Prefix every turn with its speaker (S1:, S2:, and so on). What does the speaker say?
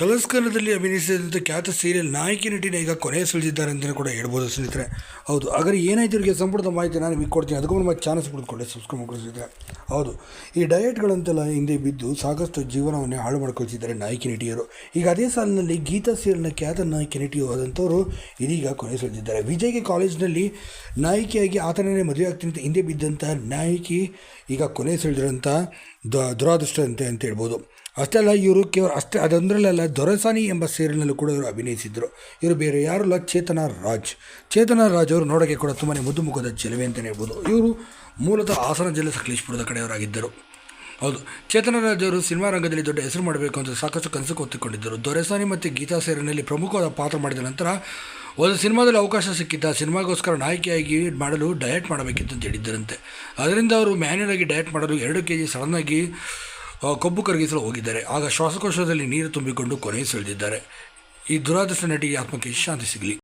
S1: Colours ಕನ್ನಡದಲ್ಲಿ ಅಭಿನಯಿಸಿದಂಥ ಖ್ಯಾತ serial ನಾಯಕಿ ನಟಿನ ಈಗ ಕೊನೆಯ ಸುಳಿದಿದ್ದಾರೆ ಅಂತಲೂ ಕೂಡ ಹೇಳ್ಬೋದು ಸ್ನೇಹಿತರೆ. ಹೌದು, ಹಾಗಾದ್ರೆ ಏನಾಯ್ತು ಇವರಿಗೆ ಸಂಪೂರ್ಣ ಮಾಹಿತಿ ನಾನು ನಿಮಗೆ ಕೊಡ್ತೀನಿ. ಅದಕ್ಕೂ ನಮ್ಮ ಚಾನಲ್ಸ್ ಪಡೆದುಕೊಂಡೆ ಸಬ್ಸ್ಕ್ರೈಬ್ ಮಾಡ್ಕೊಳ್ತಿದ್ದಾರೆ ಹೌದು, ಈ ಡಯಟ್ಗಳಂತೆಲ್ಲ ಹಿಂದೆ ಬಿದ್ದು ಸಾಕಷ್ಟು ಜೀವನವನ್ನೇ ಹಾಳು ಮಾಡ್ಕೊಳ್ತಿದ್ದಾರೆ ನಾಯಕಿ ನಟಿಯರು. ಈಗ ಅದೇ ಸಾಲಿನಲ್ಲಿ ಗೀತಾ ಸೀರಿಯಲ್ನ ಖ್ಯಾತ ನಾಯಕಿ ನಟಿಯು ಆದಂಥವರು ಇದೀಗ ಕೊನೆ ಸುಳಿದಿದ್ದಾರೆ. ವಿಜಯ್ಗೆ ಕಾಲೇಜ್ನಲ್ಲಿ ನಾಯಕಿಯಾಗಿ ಆತನೇ ಮದುವೆ ಆಗ್ತೀನಿ ಅಂತ ಹಿಂದೆ ಬಿದ್ದಂಥ ನಾಯಕಿ ಈಗ ಕೊನೆ ಸುಳಿದಿರೋಂಥ ದ ದುರಾದೃಷ್ಟ ಅಂತೆ ಅಂತ ಹೇಳ್ಬೋದು. ಅಷ್ಟೇ ಅಲ್ಲ ಇವರು ಕೇವಲ ಅಷ್ಟೇ ಅದೊಂದರಲ್ಲ ದೊರೆಸಾನಿ ಎಂಬ ಸೀರಿಯಲ್ನಲ್ಲೂ ಕೂಡ ಇವರು ಅಭಿನಯಿಸಿದ್ರು. ಇವರು ಬೇರೆ ಯಾರು ಅಲ್ಲ, ಚೇತನ ರಾಜ್. ಚೇತನ ರಾಜ್ ಅವರು ನೋಡೋಕ್ಕೆ ಕೂಡ ತುಂಬಾ ಮುದ್ದು ಮುಖದ ಚೆಲುವೆ ಅಂತಲೇ ಹೇಳ್ಬೋದು. ಇವರು ಮೂಲತಃ ಹಾಸನ ಜಿಲ್ಲೆ ಸಕಲೇಶ್ಪುರದ ಕಡೆಯವರಾಗಿದ್ದರು. ಹೌದು, ಚೇತನ ರಾಜ್ ಅವರು ಸಿನಿಮಾ ರಂಗದಲ್ಲಿ ದೊಡ್ಡ ಹೆಸರು ಮಾಡಬೇಕು ಅಂತ ಸಾಕಷ್ಟು ಕನಸು ಕೊತ್ತಿಕೊಂಡಿದ್ದರು ದೊರೆಸಾನಿ ಮತ್ತು ಗೀತಾ ಸೇರಿನಲ್ಲಿ ಪ್ರಮುಖವಾದ ಪಾತ್ರ ಮಾಡಿದ ನಂತರ ಒಂದು ಸಿನಿಮಾದಲ್ಲಿ ಅವಕಾಶ ಸಿಕ್ಕಿದ್ದ ಸಿನಿಮಾಗೋಸ್ಕರ ನಾಯಕಿಯಾಗಿ ಮಾಡಲು ಡಯಟ್ ಮಾಡಬೇಕಿತ್ತು ಅಂತ ಹೇಳಿದ್ದರಂತೆ. ಅದರಿಂದ ಅವರು ಮ್ಯಾನ್ಯಲ್ ಆಗಿ ಡಯಟ್ ಮಾಡಲು ಎರಡು ಕೆ ಜಿ ಸಡನ್ನಾಗಿ ಕೊಬ್ಬು ಕರಗಿಸಲು ಹೋಗಿದ್ದಾರೆ. ಆಗ ಶ್ವಾಸಕೋಶದಲ್ಲಿ ನೀರು ತುಂಬಿಕೊಂಡು ಕೊನೆ ಸೆಳೆದಿದ್ದಾರೆ ಈ ದುರಾದೃಷ್ಟ ನಟಿಗೆ ಆತ್ಮಕ್ಕೆ ಶಾಂತಿ ಸಿಗಲಿ.